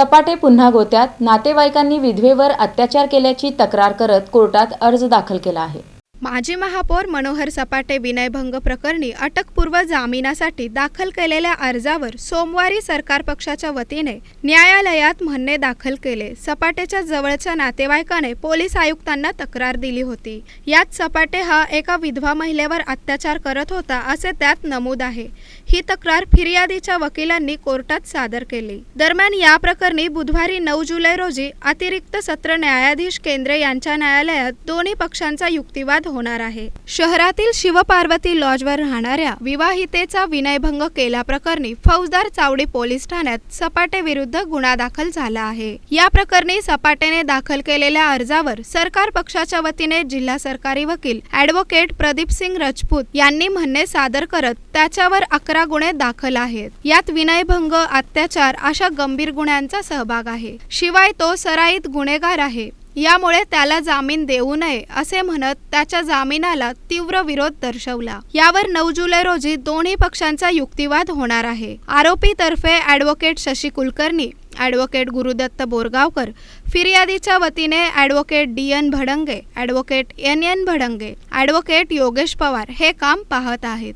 सपाटे पुन्हा गोत्यात नातेवाईकांनी विधवेवर अत्याचार केल्याची तक्रार करत कोर्टात अर्ज दाखल केला आहे. माजी महापौर मनोहर सपाटे विनयभंग प्रकरणी अटकपूर्व जामिनासाठी दाखल केलेल्या अर्जावर सोमवारी सरकार पक्षाच्या वतीने न्यायालयात म्हणणे दाखल केले. सपाटेच्या जवळच्या नातेवाईकाने पोलीस आयुक्तांना तक्रार दिली होती. यात सपाटे हा एका विधवा महिलेवर अत्याचार करत होता असे त्यात नमूद आहे. ही तक्रार फिर्यादीच्या वकिलांनी कोर्टात सादर केली. दरम्यान या प्रकरणी बुधवारी नऊ जुलै रोजी अतिरिक्त सत्र न्यायाधीश केंद्रे यांच्या न्यायालयात दोन्ही पक्षांचा युक्तिवाद होणार आहे. शहरातील शिवपार्वती लॉजवर राहणाऱ्या विवाहितेचा विनयभंग केल्याप्रकरणी फौजदार चावडी पोलीस ठाण्यात सपाटे विरुद्ध गुन्हा दाखल झाला आहे. या प्रकरणी सपाटेने दाखल केलेल्या अर्जावर सरकार पक्षाच्या वतीने जिल्हा सरकारी वकील ॲडव्होकेट प्रदीप सिंग राजपूत यांनी म्हणणे सादर करत त्याच्यावर अकरा गुन्हे दाखल आहेत. यात विनयभंग अत्याचार अशा गंभीर गुन्ह्यांचा सहभाग आहे. शिवाय तो सराईत गुन्हेगार आहे. यामुळे त्याला जामीन देऊ नये असे म्हणत त्याच्या जामिनाला तीव्र विरोध दर्शवला. यावर नऊ जुलै रोजी दोन्ही पक्षांचा युक्तिवाद होणार आहे. आरोपीतर्फे ॲडव्होकेट शशी कुलकर्णी ॲडव्होकेट गुरुदत्त बोरगावकर फिर्यादीच्या वतीने advocate D N Bhadange advocate N N Bhadange advocate Yogesh Pawar हे काम पाहत आहेत.